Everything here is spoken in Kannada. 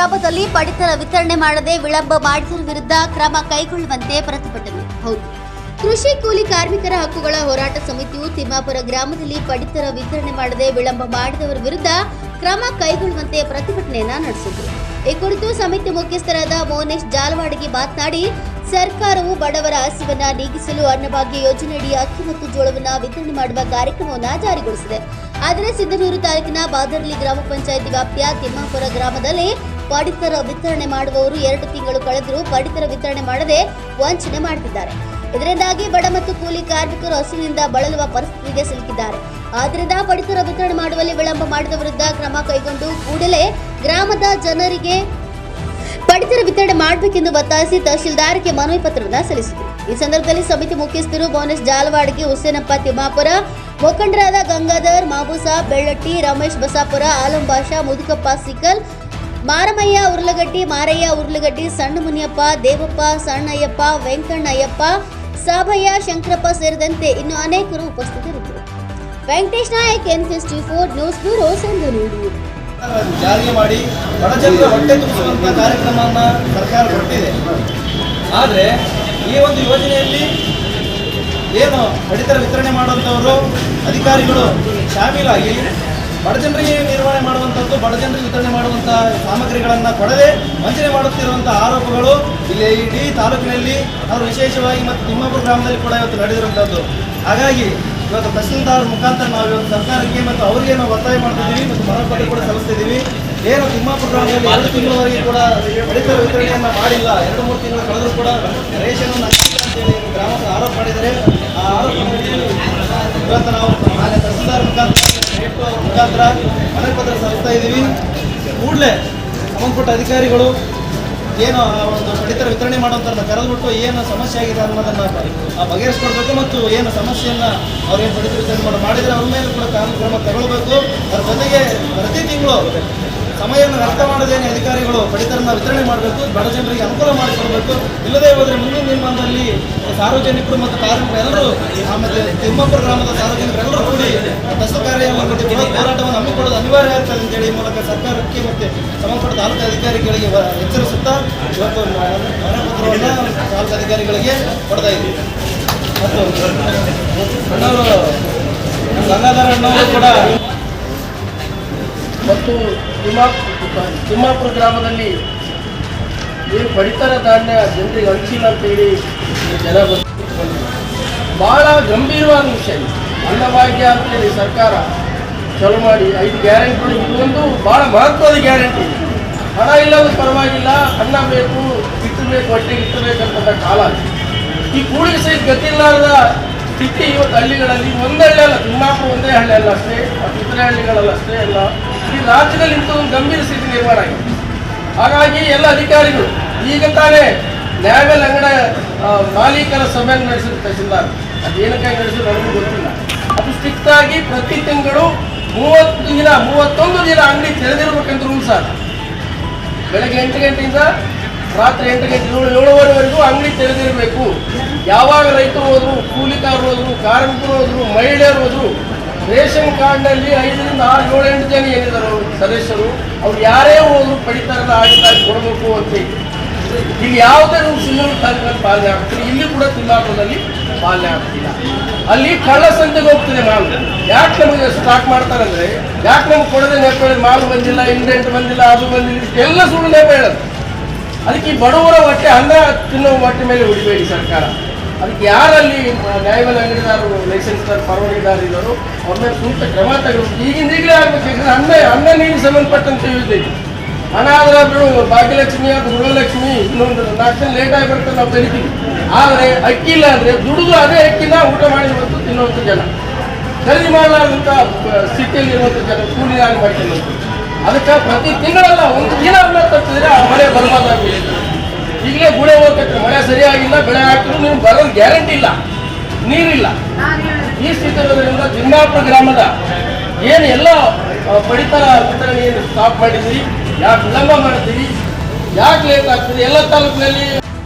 ಗ್ರಾಮದಲ್ಲಿ ಪಡಿತರ ವಿತರಣೆ ಮಾಡದೆ ವಿಳಂಬ ಮಾಡಿದರ ವಿರುದ್ಧ ಕ್ರಮ ಕೈಗೊಳ್ಳುವಂತೆ ಪ್ರತಿಭಟನೆ. ಹೌದು. ಕೃಷಿ ಕೂಲಿ ಕಾರ್ಮಿಕರ ಹಕ್ಕುಗಳ ಹೋರಾಟ ಸಮಿತಿಯು ತಿಮ್ಮಾಪುರ ಗ್ರಾಮದಲ್ಲಿ ಪಡಿತರ ವಿತರಣೆ ಮಾಡದೆ ವಿಳಂಬ ಮಾಡಿದವರ ವಿರುದ್ಧ ಕ್ರಮ ಕೈಗೊಳ್ಳುವಂತೆ ಪ್ರತಿಭಟನೆಯನ್ನ ನಡೆಸಿದ್ರು. ಈ ಕುರಿತು ಸಮಿತಿ ಮುಖ್ಯಸ್ಥರಾದ ಮೋನೇಶ್ ಜಾಲವಾಡಗಿ ಮಾತನಾಡಿ, ಸರ್ಕಾರವು ಬಡವರ ಹಸಿವನ್ನ ನೀಗಿಸಲು ಅನ್ನಭಾಗ್ಯ ಯೋಜನೆಯಡಿ ಅಕ್ಕಿ ಮತ್ತು ಜೋಳವನ್ನ ವಿತರಣೆ ಮಾಡುವ ಕಾರ್ಯಕ್ರಮವನ್ನ ಜಾರಿಗೊಳಿಸಿದೆ. ಆದರೆ ಸಿದ್ದನೂರು ತಾಲೂಕಿನ ಬಾದರ್ಲಿ ಗ್ರಾಮ ಪಂಚಾಯಿತಿ ವ್ಯಾಪ್ತಿಯ ತಿಮ್ಮಾಪುರ ಗ್ರಾಮದಲ್ಲಿ ಪಡಿತರ ವಿತರಣೆ ಮಾಡುವವರು ಎರಡು ತಿಂಗಳು ಕಳೆದರೂ ಪಡಿತರ ವಿತರಣೆ ಮಾಡದೆ ವಂಚನೆ ಮಾಡುತ್ತಿದ್ದಾರೆ ಇದರಿಂದಾಗಿ ಬಡ ಮತ್ತು ಕೂಲಿ ಕಾರ್ಮಿಕರು ಹಸುವಿನಿಂದ ಬಳಲುವ ಪರಿಸ್ಥಿತಿಗೆ ಸಿಲುಕಿದ್ದಾರೆ. ಆದ್ದರಿಂದ ಪಡಿತರ ವಿತರಣೆ ಮಾಡುವಲ್ಲಿ ವಿಳಂಬ ಮಾಡಿದ ವಿರುದ್ಧ ಕ್ರಮ ಕೈಗೊಂಡು ಕೂಡಲೇ ಗ್ರಾಮದ ಜನರಿಗೆ ಪಡಿತರ ವಿತರಣೆ ಮಾಡಬೇಕೆಂದು ಒತ್ತಾಯಿಸಿ ತಹಶೀಲ್ದಾರ್ಗೆ ಮನವಿ ಪತ್ರವನ್ನು ಸಲ್ಲಿಸಿದರು. ಈ ಸಂದರ್ಭದಲ್ಲಿ ಸಮಿತಿ ಮುಖ್ಯಸ್ಥರು ಬೋನಸ್ ಜಾಲವಾಡಿಗೆ, ಹುಸೇನಪ್ಪ ತಿಮ್ಮಾಪುರ, ಮುಖಂಡರಾದ ಗಂಗಾಧರ್ ಮಾಬೂಸಾ, ಬೆಳ್ಳಟ್ಟಿ, ರಮೇಶ್ ಬಸಾಪುರ, ಆಲಂಬಾಷಾ, ಮುದುಕಪ್ಪ ಸಿಕಲ್ ಮಾರಮಯ್ಯ ಉರ್ಲಗಡ್ಡಿ, ಮಾರಯ್ಯ ಉರ್ಲಗಡ್ಡಿ ಸಣ್ಣ ಮುನಿಯಪ್ಪ ದೇವಪ್ಪ, ಸಣ್ಣಯ್ಯಪ್ಪ, ವೆಂಕಣ್ಣಯ್ಯಪ್ಪ ಸಾಭಯ್ಯ ಶಂಕರಪ್ಪ ಸೇರಿದಂತೆ ಇನ್ನು ಅನೇಕರು ಉಪಸ್ಥಿತರಿದ್ದರು. Venkatesh Nayak N four, news bureau Sindhanur ಜಾರಿಗೆ ಮಾಡಿ ಬಡ ಜನರ ಹೊಟ್ಟೆ ತುಂಬಿಸುವಂಥ ಕಾರ್ಯಕ್ರಮವನ್ನು ಸರ್ಕಾರ ಕೊಟ್ಟಿದೆ ಆದರೆ ಈ ಒಂದು ಯೋಜನೆಯಲ್ಲಿ ಏನು ಪಡಿತರ ವಿತರಣೆ ಮಾಡುವಂತವರು ಅಧಿಕಾರಿಗಳು ಶಾಮೀಲಾಗಿ ಬಡ ಜನರಿಗೆ ನಿರ್ವಹಣೆ ಮಾಡುವಂಥದ್ದು ಬಡ ಜನರಿಗೆ ವಿತರಣೆ ಮಾಡುವಂಥ ಸಾಮಗ್ರಿಗಳನ್ನು ಕೊಡದೆ ವಂಚನೆ ಮಾಡುತ್ತಿರುವಂಥ ಆರೋಪಗಳು ಇಲ್ಲಿ ಇಡೀ ತಾಲೂಕಿನಲ್ಲಿ ಅವರು ವಿಶೇಷವಾಗಿ ಮತ್ತು ತಿಮ್ಮಾಪುರ ಗ್ರಾಮದಲ್ಲಿ ಕೂಡ ಇವತ್ತು ನಡೆದಿರುವಂಥದ್ದು ಹಾಗಾಗಿ ಇವತ್ತು ತಹಸೀಲ್ದಾರ್ ಮುಖಾಂತರ ನಾವು ಇವತ್ತು ಸರ್ಕಾರಕ್ಕೆ ಮತ್ತು ಅವರಿಗೆ ನಾವು ಒತ್ತಾಯ ಮಾಡ್ತಿದ್ದೀವಿ ಮತ್ತು ಮನವಿ ಕೂಡ ಸಲ್ಲಿಸ್ತಿದ್ದೀವಿ. ಏನು ತಿಮ್ಮಾಪುರ ಗ್ರಾಮದಲ್ಲಿ ಎರಡು ತಿಂಗಳವರೆಗೆ ಕೂಡ ಪಡಿತರ ವಿತರಣೆಯನ್ನು ಮಾಡಿಲ್ಲ, ಎರಡು, ಮೂರು ತಿಂಗಳು ಕಳೆದರೂ ಕೂಡ ರೇಷನ್ ಅಂತೇಳಿ ಗ್ರಾಮದ ಆರೋಪ ಮಾಡಿದರೆ ಆ ಆರೋಪ ಇವತ್ತು ನಾವು ಮಾನ್ಯ ತಹಸೀಲ್ದಾರ್ ಮುಖಾಂತರ ಅವ್ರ ಮುಖಾಂತರ ಮನವಿ ಪತ್ರ ಸಲ್ಲಿಸ್ತಾ ಇದ್ದೀವಿ. ಕೂಡಲೇ ಸಂಬಂಧಪಟ್ಟ ಅಧಿಕಾರಿಗಳು ಏನು ಆ ಒಂದು ಪಡಿತರ ವಿತರಣೆ ಮಾಡುವಂಥವ್ರನ್ನ ಕರೆದ್ಬಿಟ್ಟು ಏನು ಸಮಸ್ಯೆ ಆಗಿದೆ ಅನ್ನೋದನ್ನು ಆ ಬಗೆಹರಿಸ್ಕೊಡ್ಬೇಕು ಮತ್ತು ಏನು ಸಮಸ್ಯೆಯನ್ನು ಅವ್ರೇನು ಪಡಿತರ ವಿತರಣೆ ಮಾಡಿ ಮಾಡಿದರೆ ಅವ್ರ ಮೇಲೆ ಕೂಡ ಕಾನೂನು ಕ್ರಮ ತಗೊಳ್ಬೇಕು. ಅದ್ರ ಜೊತೆಗೆ ಪ್ರತಿ ತಿಂಗಳು ಸಮಯವನ್ನು ವ್ಯರ್ಥ ಮಾಡದೇನೆ ಅಧಿಕಾರಿಗಳು ಪಡಿತರನ್ನ ವಿತರಣೆ ಮಾಡಬೇಕು, ಬಡ ಜನರಿಗೆ ಅನುಕೂಲ ಮಾಡಿಕೊಡ್ಬೇಕು. ಇಲ್ಲದೇ ಹೋದರೆ ಮುಂದಿನ ನಿರ್ಮಾಣದಲ್ಲಿ ಸಾರ್ವಜನಿಕರು ಮತ್ತು ಕಾರ್ಮಿಕರು ಎಲ್ಲರೂ ಆಮೇಲೆ ತಿಮ್ಮಾಪುರ ಗ್ರಾಮದ ಸಾರ್ವಜನಿಕರೆಲ್ಲರೂ ಕೂಡಿ ದಸ್ತು ಕಾರ್ಯವನ್ನು ಹೋರಾಟವನ್ನು ಹಮ್ಮಿಕೊಳ್ಳೋದು ಅನಿವಾರ್ಯ ಆಗ್ತದೆ ಅಂತೇಳಿ ಈ ಮೂಲಕ ಸರ್ಕಾರಕ್ಕೆ ಮತ್ತು ಸಂಬಂಧಪಟ್ಟ ತಾಲೂಕು ಅಧಿಕಾರಿಗಳಿಗೆ ಎಚ್ಚರಿಸುತ್ತಾ ಇವತ್ತು ಮನೆ ಪತ್ರವನ್ನು ತಾಲೂಕು ಅಧಿಕಾರಿಗಳಿಗೆ ಕೊಡ್ತಾ ಇದ್ದೀವಿ. ಮತ್ತು ಅಣ್ಣವರು ಗಂಗಾಧರ ಅಣ್ಣವರು ಕೂಡ ಮತ್ತು ತಿಮ್ಮಾಪುರ ಗ್ರಾಮದಲ್ಲಿ ಈ ಪಡಿತರ ಧಾನ್ಯ ಜನರಿಗೆ ಹಂಚಿಲ್ಲ ಅಂತೇಳಿ ಜನ ಬಂದು ಭಾಳ ಗಂಭೀರವಾದ ವಿಷಯ. ಅನ್ನಭಾಗ್ಯ ಅಂತೇಳಿ ಸರ್ಕಾರ ಚಲೋ ಮಾಡಿ ಐದು ಗ್ಯಾರಂಟಿಗಳು ಇದೊಂದು ಭಾಳ ಮಹತ್ವದ ಗ್ಯಾರಂಟಿ. ಹಣ ಇಲ್ಲದ ಪರವಾಗಿಲ್ಲ, ಅನ್ನ ಬೇಕು ಇಟ್ಟು ಬೇಕು ಹೊಟ್ಟೆಗೆ ಇಟ್ಟಬೇಕಂತ ಕಾಲ. ಈ ಕೂಡಿಗೆ ಸಹಿತ ಗತಿಯಿಲ್ಲಾರದ ಸ್ಥಿತಿ ಇವತ್ತು ಹಳ್ಳಿಗಳಲ್ಲಿ ಒಂದೇ ಹಳ್ಳಿ ಅಲ್ಲ, ತಿಮ್ಮಾಪುರ ಒಂದೇ ಹಳ್ಳಿ ಅಲ್ಲ ಅಷ್ಟೇ ಮತ್ತು ಇತರೆ ಹಳ್ಳಿಗಳಲ್ಲಿ ಈ ರಾಜ್ಯದಲ್ಲಿ ಇಂಥ ಒಂದು ಗಂಭೀರ ಸ್ಥಿತಿ ನಿರ್ಮಾಣ ಆಗಿದೆ. ಹಾಗಾಗಿ ಎಲ್ಲ ಅಧಿಕಾರಿಗಳು ಈಗ ತಾನೇ ನ್ಯಾಯಬೆಲ್ ಅಂಗಡ ಮಾಲೀಕರ ಸಭೆಯನ್ನು ನಡೆಸಿದ ತಹಸೀಲ್ದಾರ್ ಅದೇನಕ್ಕಾಗಿ ನಡೆಸಿದ್ರು ನನಗೂ ಗೊತ್ತಿಲ್ಲ. ಅದು ಸ್ಟ್ರಿಕ್ಟ್ ಆಗಿ ಪ್ರತಿ ತಿಂಗಳು ಮೂವತ್ತು ದಿನ, ಮೂವತ್ತೊಂದು ದಿನ ಅಂಗಡಿ ತೆರೆದಿರ್ಬೇಕಂತ ರೂಲ್ಸ್ ಬೆಳಗ್ಗೆ ಎಂಟು ಗಂಟೆಯಿಂದ ರಾತ್ರಿ ಎಂಟು ಗಂಟೆ, ಏಳು, ಏಳುವರೆವರೆಗೂ ಅಂಗಡಿ ತೆರೆದಿರಬೇಕು. ಯಾವಾಗ ರೈತರು ಹೋದ್ರು ಕೂಲಿಕಾರರು ಹೋದ್ರು, ಕಾರ್ಮಿಕರು ಹೋದ್ರು, ಮಹಿಳೆಯರು ಹೋದ್ರು ರೇಷನ್ ಕಾರ್ಡ್ನಲ್ಲಿ ಐದರಿಂದ ಆರು ಜನ ಏನಿದ್ದಾರೆ ಸದಸ್ಯರು, ಅವ್ರು ಯಾರೇ ಹೋದ್ರು ಪಡಿತಾರದ ಆಗಿದ್ದಾಗಿ ಕೊಡಬೇಕು ಅಂತ. ಇಲ್ಲಿ ಯಾವುದೇ ರೂಲ್ಸ್ ಇನ್ನೊಂದು ತಾಲೂಕಲ್ಲಿ ಪಾಲನೆ ಇಲ್ಲಿ ಕೂಡ ತಿಮ್ಮಾಪುರದಲ್ಲಿ ಪಾಲನೆ ಆಗ್ತಿಲ್ಲ. ಅಲ್ಲಿ ಕಳ್ಳ ಸಂತೆಗೆ ಹೋಗ್ತಿದೆ ಮಾಲು. ಯಾಕೆ ನಮಗೆ ಸ್ಟಾರ್ಟ್ ಮಾಡ್ತಾರಂದ್ರೆ, ಯಾಕೆ ನಮ್ಗೆ ಕೊಡದೆ ನೆಪ ಮಾಲು ಬಂದಿಲ್ಲ ಇಂಡೆಂಟ್ ಬಂದಿಲ್ಲ, ಅದು ಬಂದಿಲ್ಲ ಎಲ್ಲ ಸುಳ್ಳು ನೆಪ ಅದಕ್ಕೆ ಬಡವರ ಹೊಟ್ಟೆ ಅನ್ನ ತಿನ್ನೋ ಹೊಟ್ಟೆ ಮೇಲೆ ಹೊಡಿಬೇಡಿ ಸರ್ಕಾರ. ಅದಕ್ಕೆ ಯಾರಲ್ಲಿ ನ್ಯಾಯಬೆಲೆ ಅಂಗಡಿದಾರರು ಲೈಸೆನ್ಸ್ ಪರವಾನಿದಾರರು ಇದ್ದಾರೋ ಮೇಲೆ ಸೂಕ್ತ ಕ್ರಮ ತಗೊಳ್ಬೇಕು ಈಗಿಂದ ಈಗಲೇ ಆಗ್ಬೇಕು. ಯಾಕಂದ್ರೆ ಅನ್ನ ಅನ್ನ ನೀರಿಗೆ ಸಂಬಂಧಪಟ್ಟಂತೆ ಯೋಜನೆ ಹಣ ಆದ್ರೆ ಭಾಗ್ಯಲಕ್ಷ್ಮಿ ಅಥವಾ ಗೃಹಲಕ್ಷ್ಮಿ ಇನ್ನೊಂದು ನಾಲ್ಕು ದಿನ ಲೇಟ್ ಆಗಿ ಬರ್ತದೆ ನಾವು ಕರಿತೀವಿ ಆದರೆ ಅಕ್ಕಿ ಇಲ್ಲ ಅಂದರೆ ದುಡಿದು ಅದೇ ಅಕ್ಕಿನ ಊಟ ಮಾಡಿರುವಂಥ ತಿನ್ನುವಂಥ ಜನ. ಖರೀದಿ ಮಾಡಲಾರ್ದಂಥ ಸ್ಥಿತಿಯಲ್ಲಿರುವಂಥ ಜನ ಕೂಲಿ ಆಗಿ ಮಾಡ್ಕೊಂಡು ಅದಕ್ಕೆ ಪ್ರತಿ ತಿಂಗಳಲ್ಲ, ಒಂದು ದಿನ ಅನ್ನ ಬರ್ಬಾದಾಗಿ ಗುಳೆ ಹೋಗ್ತೈತೆ. ಮಳೆ ಸರಿಯಾಗಿಲ್ಲ, ಬೆಳೆ ಹಾಕಿದ್ರು ನೀವು ಬರೋ ಗ್ಯಾರಂಟಿ ಇಲ್ಲ. ನೀರಿಲ್ಲ. ಈ ಸ್ಥಿತಿ ಇರೋದ್ರಿಂದ ಗ್ರಾಮದ ಏನು ಎಲ್ಲ ಪಡಿತರ ವಿತರಣೆಯನ್ನು ಸ್ಟಾಪ್ ಮಾಡಿದ್ವಿ ಯಾಕೆ ವಿಳಂಬ ಮಾಡ್ತೀವಿ ಯಾಕೆ ಲೇಟ್ ಆಗ್ತದೆ? ಎಲ್ಲ ತಾಲೂಕಿನಲ್ಲಿ